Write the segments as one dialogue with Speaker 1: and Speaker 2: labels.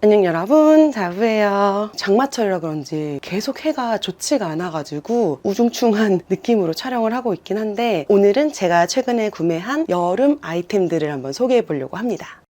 Speaker 1: 안녕 여러분. 자부예요. 장마철이라 그런지 계속 해가 좋지가 않아가지고 우중충한 느낌으로 촬영을 하고 있긴 한데 오늘은 제가 최근에 구매한 여름 아이템들을 한번 소개해 보려고 합니다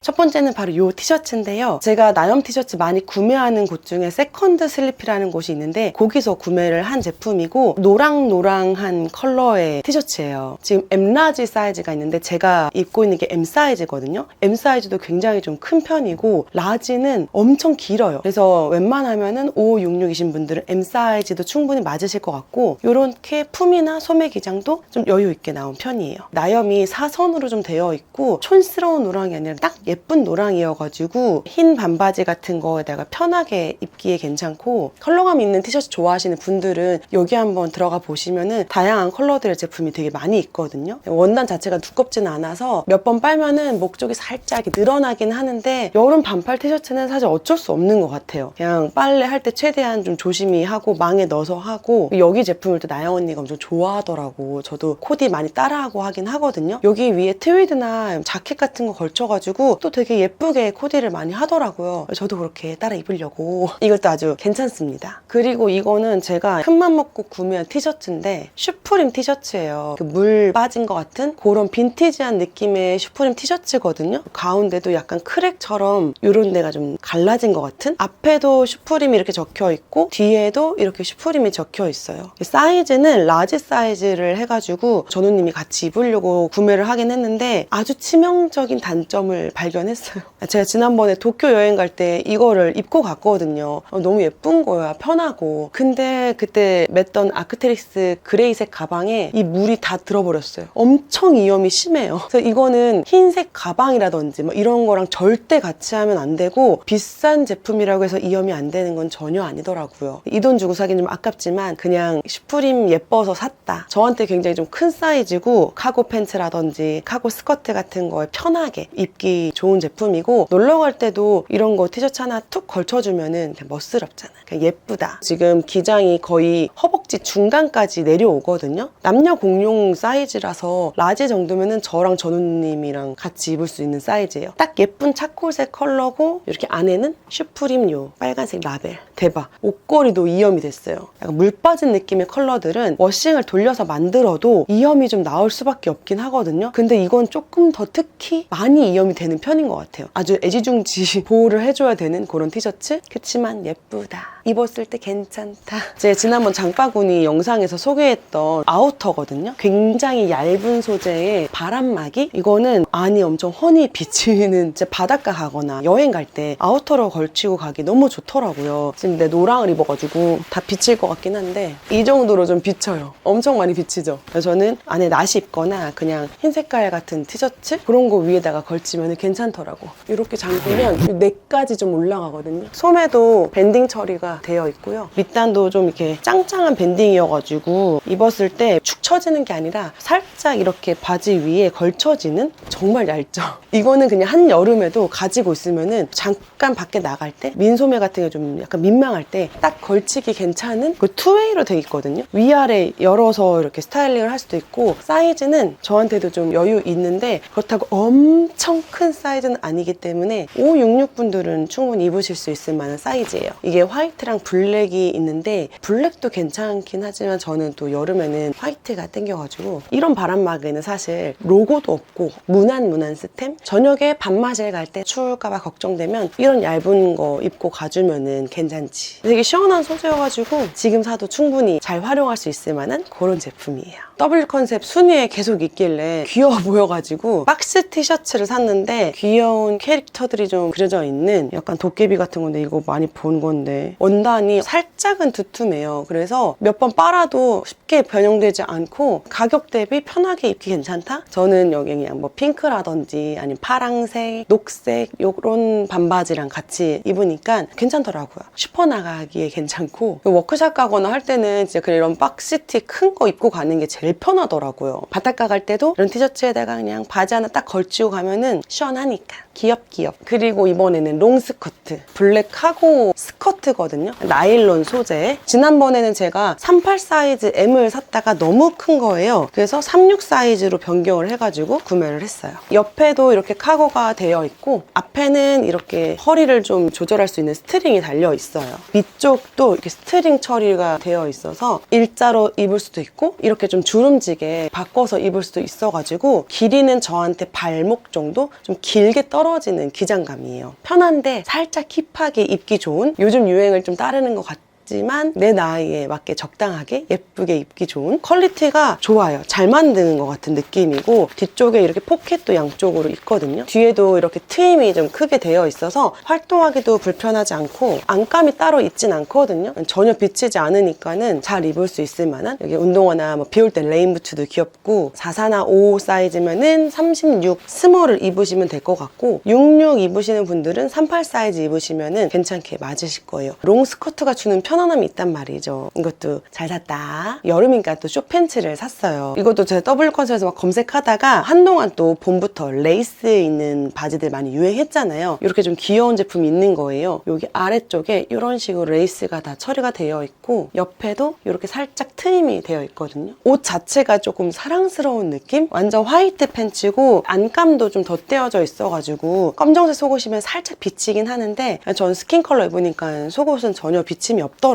Speaker 1: 첫 번째는 바로 이 티셔츠인데요. 제가 나염 티셔츠 많이 구매하는 곳 중에 세컨드 슬리피라는 곳이 있는데 거기서 구매를 한 제품이고 노랑노랑한 컬러의 티셔츠예요. 지금 M 라지 사이즈가 있는데 제가 입고 있는 게 M 사이즈거든요. M 사이즈도 굉장히 좀 큰 편이고 라지는 엄청 길어요. 그래서 웬만하면은 5, 6, 6이신 분들은 M 사이즈도 충분히 맞으실 것 같고 이렇게 품이나 소매 기장도 좀 여유 있게 나온 편이에요. 나염이 사선으로 좀 되어 있고 촌스러운 노랑이 아니라 딱 예쁜 노랑이어가지고 흰 반바지 같은 거에다가 편하게 입기에 괜찮고 컬러감 있는 티셔츠 좋아하시는 분들은 여기 한번 들어가 보시면은 다양한 컬러들의 제품이 되게 많이 있거든요. 원단 자체가 두껍지는 않아서 몇 번 빨면은 목 쪽이 살짝 늘어나긴 하는데 여름 반팔 티셔츠는 사실 어쩔 수 없는 것 같아요. 그냥 빨래 할 때 최대한 좀 조심히 하고 망에 넣어서 하고 여기 제품을 또 나영 언니가 엄청 좋아하더라고. 저도 코디 많이 따라하고 하긴 하거든요. 여기 위에 트위드나 자켓 같은 거 걸쳐가지고 또 되게 예쁘게 코디를 많이 하더라고요. 저도 그렇게 따라 입으려고 이것도 아주 괜찮습니다. 그리고 이거는 제가 큰맘 먹고 구매한 티셔츠인데 슈프림 티셔츠예요. 그 물 빠진 것 같은 그런 빈티지한 느낌의 슈프림 티셔츠거든요. 가운데도 약간 크랙처럼 이런 데가 좀 갈라진 것 같은 앞에도 슈프림이 이렇게 적혀 있고 뒤에도 이렇게 슈프림이 적혀 있어요. 사이즈는 라지 사이즈를 해가지고 전우님이 같이 입으려고 구매를 하긴 했는데 아주 치명적인 단점을 발견 했어요. 제가 지난번에 도쿄 여행 갈 때 이거를 입고 갔거든요. 어, 너무 예쁜 거야, 편하고. 근데 그때 맸던 아크테릭스 그레이색 가방에 이 물이 다 들어버렸어요. 엄청 이염이 심해요. 그래서 이거는 흰색 가방이라든지 뭐 이런 거랑 절대 같이 하면 안 되고 비싼 제품이라고 해서 이염이 안 되는 건 전혀 아니더라고요. 이 돈 주고 사긴 좀 아깝지만 그냥 슈프림 예뻐서 샀다. 저한테 굉장히 좀 큰 사이즈고 카고 팬츠라든지 카고 스커트 같은 거에 편하게 입기 좋은 제품이고 놀러 갈 때도 이런 거 티셔츠 하나 툭 걸쳐주면은 그냥 멋스럽잖아. 그냥 예쁘다. 지금 기장이 거의 허벅지 중간까지 내려오거든요. 남녀 공용 사이즈라서 라지 정도면은 저랑 전우님이랑 같이 입을 수 있는 사이즈예요. 딱 예쁜 차콜색 컬러고 이렇게 안에는 슈프림 요 빨간색 라벨. 대박. 옷걸이도 이염이 됐어요. 약간 물 빠진 느낌의 컬러들은 워싱을 돌려서 만들어도 이염이 좀 나올 수밖에 없긴 하거든요. 근데 이건 조금 더 특히 많이 이염이 되는 편인 것 같아요. 아주 애지중지 보호를 해줘야 되는 그런 티셔츠? 그치만 예쁘다. 입었을 때 괜찮다. 제 지난번 장바구니 영상에서 소개했던 아우터거든요. 굉장히 얇은 소재의 바람막이? 이거는 안이 엄청 훤히 비치는 제 바닷가 가거나 여행 갈 때 아우터로 걸치고 가기 너무 좋더라고요. 지금 내 노랑을 입어가지고 다 비칠 것 같긴 한데 이 정도로 좀 비쳐요. 엄청 많이 비치죠. 저는 안에 나시 입거나 그냥 흰 색깔 같은 티셔츠 그런 거 위에다가 걸치면 괜찮 더라고. 이렇게 잠그면 이 넥까지 좀 올라가거든요. 소매도 밴딩 처리가 되어 있고요. 밑단도 좀 이렇게 짱짱한 밴딩이어가지고 입었을 때 축 처지는 게 아니라 살짝 이렇게 바지 위에 걸쳐지는 정말 얇죠. 이거는 그냥 한 여름에도 가지고 있으면은 잠깐 밖에 나갈 때 민소매 같은 게 좀 약간 민망할 때 딱 걸치기 괜찮은 그 투웨이로 돼 있거든요. 위아래 열어서 이렇게 스타일링을 할 수도 있고 사이즈는 저한테도 좀 여유 있는데 그렇다고 엄청 큰 사이즈는 아니기 때문에 5, 6, 6분들은 충분히 입으실 수 있을 만한 사이즈예요. 이게 화이트랑 블랙이 있는데 블랙도 괜찮긴 하지만 저는 또 여름에는 화이트가 땡겨가지고 이런 바람막이는 사실 로고도 없고 무난 무난 스템? 저녁에 밤마실 갈때 추울까봐 걱정되면 이런 얇은 거 입고 가주면은 괜찮지. 되게 시원한 소재여가지고 지금 사도 충분히 잘 활용할 수 있을 만한 그런 제품이에요 더블 컨셉 순위에 계속 있길래 귀여워 보여가지고 박스 티셔츠를 샀는데 귀여운 캐릭터들이 좀 그려져 있는 약간 도깨비 같은 건데 이거 많이 본 건데 원단이 살짝은 두툼해요 그래서 몇 번 빨아도 쉽게 변형되지 않고 가격 대비 편하게 입기 괜찮다? 저는 여기 그냥 뭐 핑크라든지 아니면 파랑색, 녹색 요런 반바지랑 같이 입으니까 괜찮더라고요 슈퍼 나가기에 괜찮고 워크샵 가거나 할 때는 진짜 그냥 이런 박스티 큰 거 입고 가는 게 제일 제일 편하더라고요. 바닷가 갈 때도 이런 티셔츠에다가 그냥 바지 하나 딱 걸치고 가면은 시원하니까. 귀엽귀엽. 그리고 이번에는 롱 스커트. 블랙 카고 스커트거든요. 나일론 소재. 지난번에는 제가 38 사이즈 M을 샀다가 너무 큰 거예요. 그래서 36 사이즈로 변경을 해가지고 구매를 했어요. 옆에도 이렇게 카고가 되어 있고 앞에는 이렇게 허리를 좀 조절할 수 있는 스트링이 달려 있어요. 위쪽도 이렇게 스트링 처리가 되어 있어서 일자로 입을 수도 있고 이렇게 좀 주름지게 바꿔서 입을 수도 있어가지고 길이는 저한테 발목 정도 좀 길게 떨어지는 기장감이에요. 편한데 살짝 힙하게 입기 좋은 요즘 유행을 좀 따르는 것 같아요. 지만 내 나이에 맞게 적당하게 예쁘게 입기 좋은 퀄리티가 좋아요. 잘 만드는 것 같은 느낌이고 뒤쪽에 이렇게 포켓도 양쪽으로 있거든요. 뒤에도 이렇게 트임이 좀 크게 되어 있어서 활동하기도 불편하지 않고 안감이 따로 있진 않거든요. 전혀 비치지 않으니까는 잘 입을 수 있을 만한 여기 운동화나 뭐 비올 때 레인부츠도 귀엽고 44, 5 사이즈면은 36 스몰을 입으시면 될 것 같고 66 입으시는 분들은 38 사이즈 입으시면은 괜찮게 맞으실 거예요. 롱 스커트가 주는 편 안함이 있단 말이죠. 이것도 잘 샀다. 여름이니까 또 쇼팬츠를 샀어요. 이것도 제가 더블 컨셉에서 막 검색하다가 한동안 또 봄부터 레이스 있는 바지들 많이 유행했잖아요. 이렇게 좀 귀여운 제품이 있는 거예요. 여기 아래쪽에 이런 식으로 레이스가 다 처리가 되어 있고 옆에도 이렇게 살짝 트임이 되어 있거든요. 옷 자체가 조금 사랑스러운 느낌? 완전 화이트 팬츠고 안감도 좀 덧대어져 있어가지고 검정색 속옷이면 살짝 비치긴 하는데 전 스킨 컬러 입으니까 속옷은 전혀 비침이 없더라고요.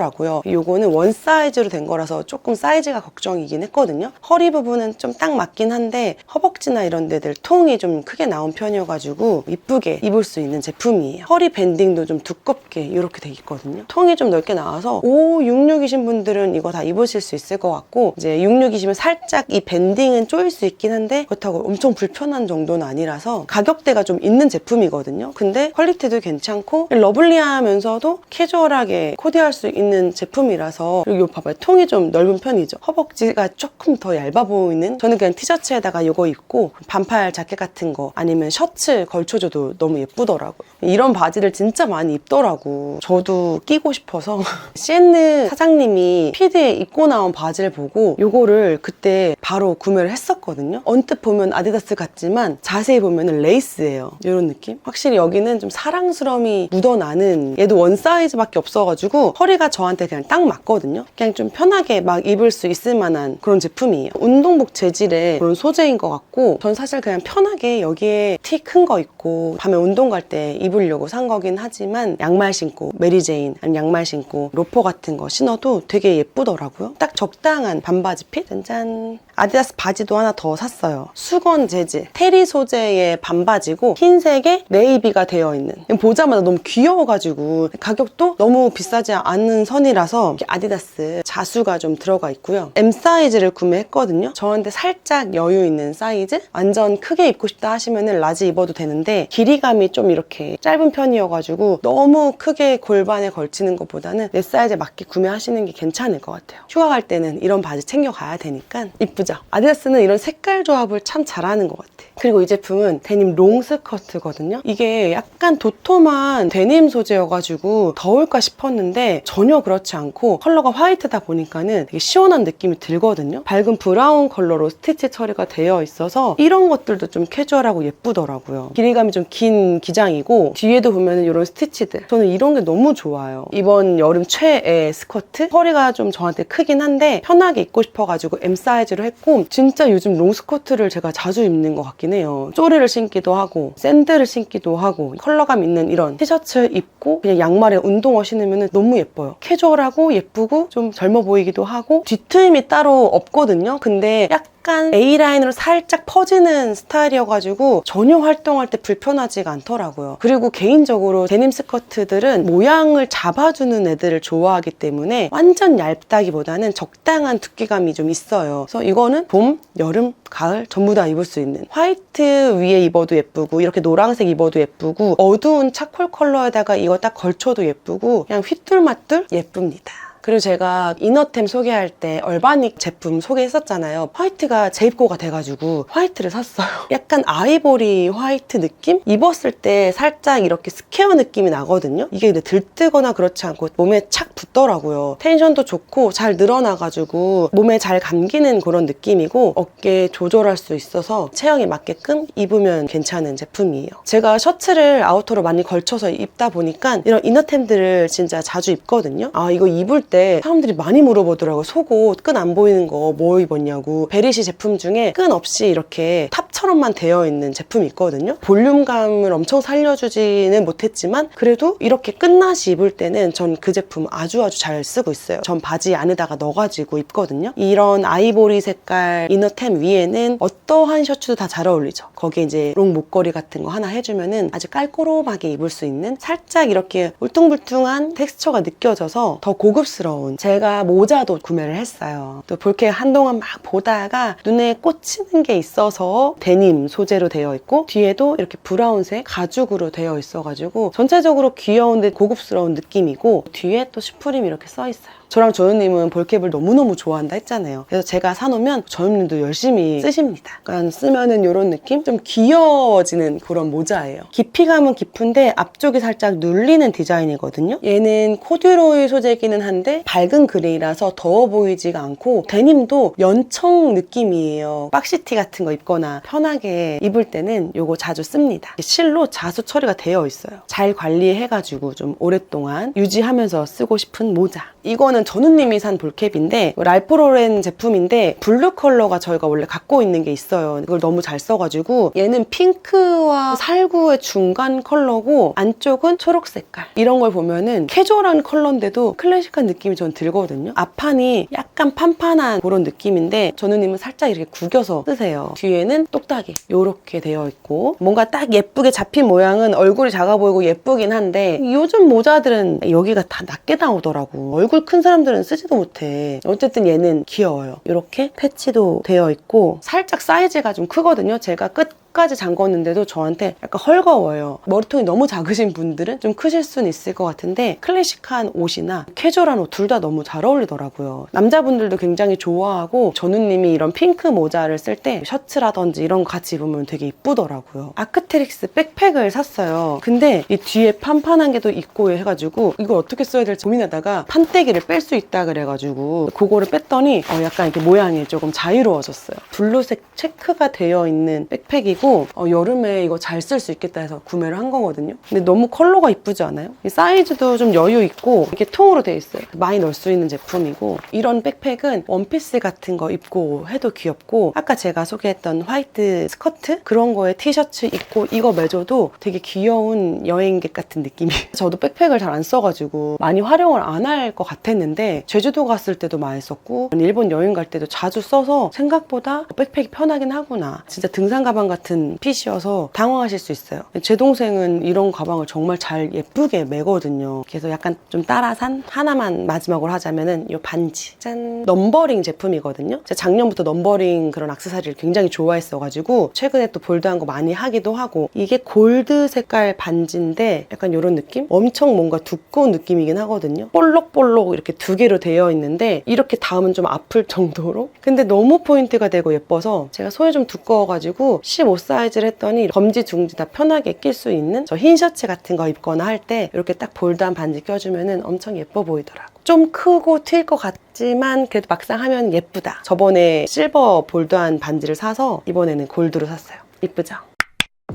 Speaker 1: 요거는 원 사이즈로 된 거라서 조금 사이즈가 걱정이긴 했거든요. 허리 부분은 좀 딱 맞긴 한데 허벅지나 이런 데들 통이 좀 크게 나온 편이어가지고 이쁘게 입을 수 있는 제품이에요. 허리 밴딩도 좀 두껍게 이렇게 돼 있거든요. 통이 좀 넓게 나와서 5, 66이신 분들은 이거 다 입으실 수 있을 것 같고 이제 66이시면 살짝 이 밴딩은 쪼일 수 있긴 한데 그렇다고 엄청 불편한 정도는 아니라서 가격대가 좀 있는 제품이거든요. 근데 퀄리티도 괜찮고 러블리하면서도 캐주얼하게 코디할 수 있는 제품이라서 그리고 요 봐봐요. 통이 좀 넓은 편이죠. 허벅지가 조금 더 얇아 보이는 저는 그냥 티셔츠에다가 이거 입고 반팔 자켓 같은 거 아니면 셔츠 걸쳐줘도 너무 예쁘더라고요. 이런 바지를 진짜 많이 입더라고. 저도 끼고 싶어서 시엔느 사장님이 피드에 입고 나온 바지를 보고 요거를 그때 바로 구매를 했었거든요. 언뜻 보면 아디다스 같지만 자세히 보면 레이스예요. 이런 느낌? 확실히 여기는 좀 사랑스러움이 묻어나는 얘도 원 사이즈밖에 없어가지고 허리가 저한테 그냥 딱 맞거든요. 그냥 좀 편하게 막 입을 수 있을 만한 그런 제품이에요. 운동복 재질의 그런 소재인 것 같고 전 사실 그냥 편하게 여기에 티 큰거 입고 밤에 운동 갈 때 입으려고 산 거긴 하지만 양말 신고 메리제인 아니면 양말 신고 로퍼 같은 거 신어도 되게 예쁘더라고요. 딱 적당한 반바지 핏? 짠짠. 아디다스 바지도 하나 더 샀어요. 수건 재질, 테리 소재의 반바지고 흰색에 네이비가 되어 있는. 보자마자 너무 귀여워가지고 가격도 너무 비싸지 않은 선이라서 이렇게 아디다스 자수가 좀 들어가 있고요. M 사이즈를 구매했거든요. 저한테 살짝 여유 있는 사이즈? 완전 크게 입고 싶다 하시면은 라지 입어도 되는데 길이감이 좀 이렇게 짧은 편이어가지고 너무 크게 골반에 걸치는 것보다는 내 사이즈에 맞게 구매하시는 게 괜찮을 것 같아요. 휴가 갈 때는 이런 바지 챙겨가야 되니까 이쁘죠? 아디다스는 이런 색깔 조합을 참 잘하는 것 같아. 그리고 이 제품은 데님 롱 스커트거든요. 이게 약간 도톰한 데님 소재여가지고 더울까 싶었는데 전혀 그렇지 않고 컬러가 화이트다 보니까는 되게 시원한 느낌이 들거든요. 밝은 브라운 컬러로 스티치 처리가 되어 있어서 이런 것들도 좀 캐주얼하고 예쁘더라고요. 길이감이 좀 긴 기장이고 뒤에도 보면은 이런 스티치들 저는 이런 게 너무 좋아요. 이번 여름 최애 스커트 허리가 좀 저한테 크긴 한데 편하게 입고 싶어가지고 M 사이즈로 했고 진짜 요즘 롱 스커트를 제가 자주 입는 것 같긴 해요. 쪼리를 신기도 하고 샌들을 신기도 하고 컬러감 있는 이런 티셔츠 입고 그냥 양말에 운동화 신으면 너무 예뻐요. 캐주얼하고 예쁘고 좀 젊어 보이기도 하고 뒤트임이 따로 없거든요. 근데 약간 A라인으로 살짝 퍼지는 스타일이어가지고 전혀 활동할 때 불편하지가 않더라고요. 그리고 개인적으로 데님 스커트들은 모양을 잡아주는 애들을 좋아하기 때문에 완전 얇다기보다는 적당한 두께감이 좀 있어요. 그래서 이거는 봄, 여름, 가을 전부 다 입을 수 있는 화이트 위에 입어도 예쁘고 이렇게 노란색 입어도 예쁘고 어두운 차콜 컬러에다가 이거 딱 걸쳐도 예쁘고 그냥 휘뚤마뚤 예쁩니다. 그리고 제가 이너템 소개할 때 얼바닉 제품 소개했었잖아요. 화이트가 재입고가 돼가지고 화이트를 샀어요. 약간 아이보리 화이트 느낌? 입었을 때 살짝 이렇게 스퀘어 느낌이 나거든요. 이게 근데 들뜨거나 그렇지 않고 몸에 착 붙더라고요. 텐션도 좋고 잘 늘어나가지고 몸에 잘 감기는 그런 느낌이고 어깨 조절할 수 있어서 체형에 맞게끔 입으면 괜찮은 제품이에요. 제가 셔츠를 아우터로 많이 걸쳐서 입다 보니까 이런 이너템들을 진짜 자주 입거든요. 아 이거 입을 때 사람들이 많이 물어보더라고요. 속옷 끈 안 보이는 거 뭐 입었냐고. 베리시 제품 중에 끈 없이 이렇게 탑처럼만 되어 있는 제품이 있거든요. 볼륨감을 엄청 살려주지는 못했지만 그래도 이렇게 끝나시 입을 때는 전 그 제품 아주 아주 잘 쓰고 있어요. 전 바지 안에다가 넣어가지고 입거든요. 이런 아이보리 색깔 이너템 위에는 어떠한 셔츠도 다 잘 어울리죠. 거기에 이제 롱 목걸이 같은 거 하나 해주면은 아주 깔꼬롬하게 입을 수 있는 살짝 이렇게 울퉁불퉁한 텍스처가 느껴져서 더 고급스러운 제가 모자도 구매를 했어요. 또 볼케 한동안 막 보다가 눈에 꽂히는 게 있어서 데님 소재로 되어 있고 뒤에도 이렇게 브라운색 가죽으로 되어 있어가지고 전체적으로 귀여운데 고급스러운 느낌이고 뒤에 또 슈프림 이렇게 써 있어요. 저랑 조연님은 볼캡을 너무너무 좋아한다 했잖아요. 그래서 제가 사놓으면 조연님도 열심히 쓰십니다. 약간 쓰면은 이런 느낌? 좀 귀여워지는 그런 모자예요. 깊이감은 깊은데 앞쪽이 살짝 눌리는 디자인이거든요. 얘는 코듀로이 소재기는 한데 밝은 그레이라서 더워 보이지가 않고 데님도 연청 느낌이에요. 박시티 같은 거 입거나 편하게 입을 때는 이거 자주 씁니다. 실로 자수 처리가 되어 있어요. 잘 관리해가지고 좀 오랫동안 유지하면서 쓰고 싶은 모자. 이거는 전우님이 산 볼캡인데 랄프로렌 제품인데 블루 컬러가 저희가 원래 갖고 있는 게 있어요. 이걸 너무 잘 써가지고 얘는 핑크와 살구의 중간 컬러고 안쪽은 초록 색깔. 이런 걸 보면은 캐주얼한 컬러인데도 클래식한 느낌 이 전 들거든요. 앞판이 약간 판판한 그런 느낌인데 전우님은 살짝 이렇게 구겨서 쓰세요. 뒤에는 똑딱이 이렇게 되어 있고 뭔가 딱 예쁘게 잡힌 모양은 얼굴이 작아 보이고 예쁘긴 한데 요즘 모자들은 여기가 다 낮게 나오더라고. 얼굴 큰 사람들은 쓰지도 못해. 어쨌든 얘는 귀여워요. 이렇게 패치도 되어 있고 살짝 사이즈가 좀 크거든요. 제가 끝 까지 잠궜는데도 저한테 약간 헐거워요. 머리통이 너무 작으신 분들은 좀 크실 수는 있을 것 같은데 클래식한 옷이나 캐주얼한 옷 둘 다 너무 잘 어울리더라고요. 남자분들도 굉장히 좋아하고 전우님이 이런 핑크 모자를 쓸 때 셔츠라든지 이런 거 같이 입으면 되게 이쁘더라고요. 아크테릭스 백팩을 샀어요. 근데 이 뒤에 판판한 게 또 있고 해가지고 이걸 어떻게 써야 될지 고민하다가 판때기를 뺄 수 있다 그래가지고 그거를 뺐더니 어, 약간 이렇게 모양이 조금 자유로워졌어요. 블루색 체크가 되어 있는 백팩이고 어, 여름에 이거 잘 쓸 수 있겠다 해서 구매를 한 거거든요. 근데 너무 컬러가 이쁘지 않아요? 이 사이즈도 좀 여유 있고 이렇게 통으로 돼 있어요. 많이 넣을 수 있는 제품이고 이런 백팩은 원피스 같은 거 입고 해도 귀엽고 아까 제가 소개했던 화이트 스커트 그런 거에 티셔츠 입고 이거 매줘도 되게 귀여운 여행객 같은 느낌이에요. 저도 백팩을 잘 안 써가지고 많이 활용을 안 할 것 같았는데 제주도 갔을 때도 많이 썼고 일본 여행 갈 때도 자주 써서 생각보다 백팩이 편하긴 하구나. 진짜 등산 가방 같은 핏이어서 당황하실 수 있어요. 제 동생은 이런 가방을 정말 잘 예쁘게 매거든요. 그래서 약간 좀 따라 산 하나만 마지막으로 하자면은 이 반지. 짠. 넘버링 제품이거든요. 제가 작년부터 넘버링 그런 악세사리를 굉장히 좋아했어가지고 최근에 또 볼드한 거 많이 하기도 하고 이게 골드 색깔 반지인데 약간 이런 느낌? 엄청 뭔가 두꺼운 느낌이긴 하거든요. 볼록볼록 이렇게 두 개로 되어 있는데 이렇게 닿으면 좀 아플 정도로 근데 너무 포인트가 되고 예뻐서 제가 손이 좀 두꺼워가지고 15 사이즈를 했더니 검지 중지 다 편하게 낄 수 있는 저 흰 셔츠 같은 거 입거나 할 때 이렇게 딱 볼드한 반지 껴주면 엄청 예뻐 보이더라고. 좀 크고 튈 것 같지만 그래도 막상 하면 예쁘다. 저번에 실버 볼드한 반지를 사서 이번에는 골드로 샀어요. 이쁘죠?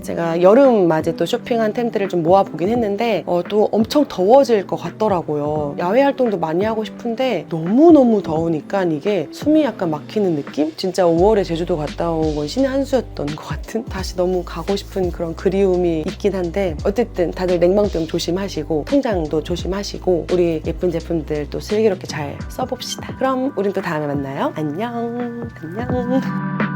Speaker 1: 제가 여름 맞이 또 쇼핑한 템들을 좀 모아보긴 했는데 어, 또 엄청 더워질 것 같더라고요. 야외 활동도 많이 하고 싶은데 너무너무 더우니까 이게 숨이 약간 막히는 느낌? 진짜 5월에 제주도 갔다 온 건 신의 한 수였던 것 같은? 다시 너무 가고 싶은 그런 그리움이 있긴 한데 어쨌든 다들 냉방병 조심하시고 통장도 조심하시고 우리 예쁜 제품들 또 슬기롭게 잘 써봅시다. 그럼 우린 또 다음에 만나요. 안녕. 안녕.